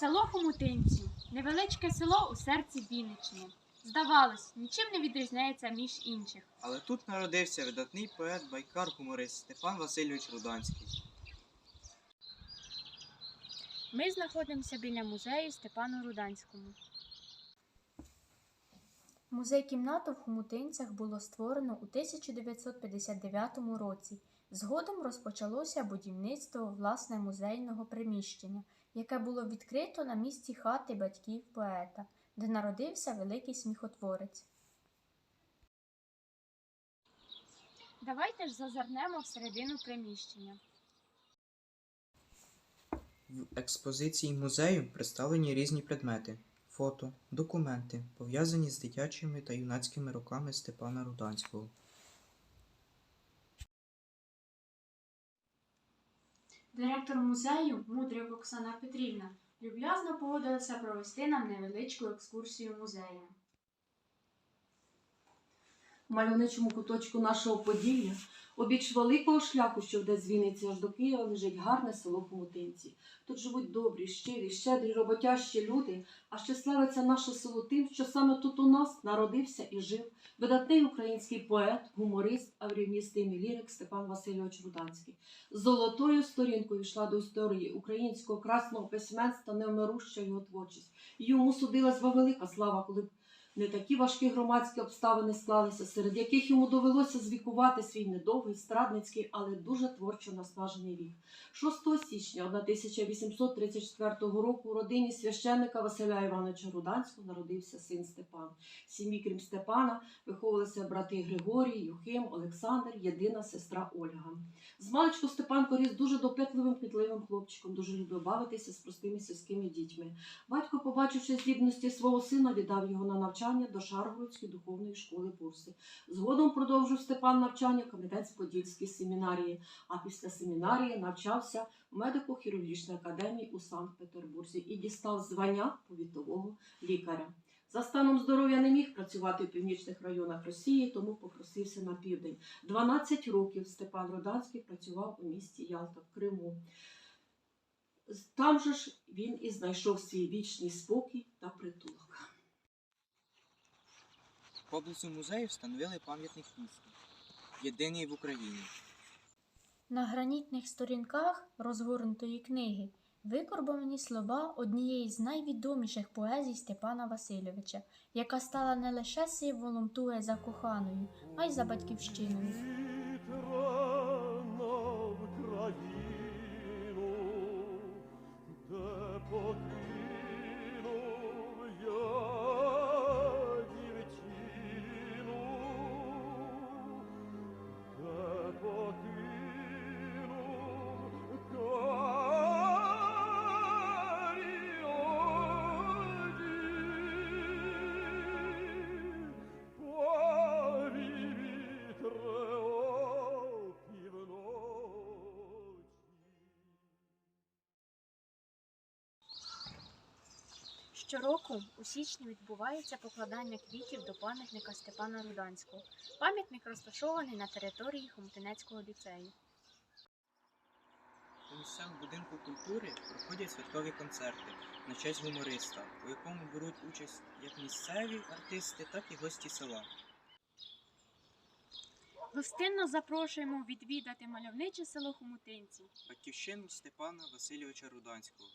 Село Хомутинці невеличке село у серці Вінниччини. Здавалось, нічим не відрізняється між інших. Але тут народився видатний поет, байкар, гуморист Степан Васильович Руданський. Ми знаходимося біля музею Степану Руданському. Музей-кімнату в Хомутинцях було створено у 1959 році. Згодом розпочалося будівництво власне музейного приміщення, яке було відкрито на місці хати батьків поета, де народився великий сміхотворець. Давайте ж зазирнемо всередину приміщення. В експозиції музею представлені різні предмети, фото, документи, пов'язані з дитячими та юнацькими роками Степана Руданського. Директор музею Мудрик Оксана Петрівна люб'язно погодилася провести нам невеличку екскурсію музеєм. В мальовничому куточку нашого Поділля, обіч великого шляху, що веде з аж до Києва, лежить гарне село Хомутинці. Тут живуть добрі, щирі, щедрі, роботящі люди, а ще славиться наше село тим, що саме тут у нас народився і жив видатний український поет, гуморист, авріоніст і лірик Степан Васильович Руданський. Золотою сторінкою йшла до історії українського красного письменства невмируща його творчість. Йому судилась велика слава, коли не такі важкі громадські обставини склалися, серед яких йому довелося звікувати свій недовгий, страдницький, але дуже творчо наснажений вік. 6 січня 1834 року у родині священника Василя Івановича Руданського народився син Степан. В Сім'ї, крім Степана, виховувалися брати Григорій, Юхим, Олександр, єдина сестра Ольга. З маличку Степанко ріс дуже допитливим, кмітливим хлопчиком, дуже любив бавитися з простими сільськими дітьми. Батько, побачивши здібності свого сина, віддав його на навчання до Шаргородської духовної школи Бурси. Згодом продовжив Степан навчання в Кам'янець-Подільській семінарії, а після семінарії навчався в медико-хірургічній академії у Санкт-Петербурзі і дістав звання повітового лікаря. За станом здоров'я не міг працювати в північних районах Росії, тому попросився на південь. 12 років Степан Роданський працював у місті Ялта в Криму. Там же ж він і знайшов свій вічний спокій та притулок. Поблизу музею встановили пам'ятник місту, єдиний в Україні. На гранітних сторінках розгорнутої книги викорбовані слова однієї з найвідоміших поезій Степана Васильовича, яка стала не лише символом туги за коханою, а й за батьківщиною. Щороку у січні відбувається покладання квітів до пам'ятника Степана Руданського. Пам'ятник розташований на території Хомтинецького ліцею. У місцевому будинку культури проходять святкові концерти на честь гумориста, у якому беруть участь як місцеві артисти, так і гості села. Гостинно запрошуємо відвідати мальовниче село Хомутинці. Батьківщину Степана Васильовича Руданського.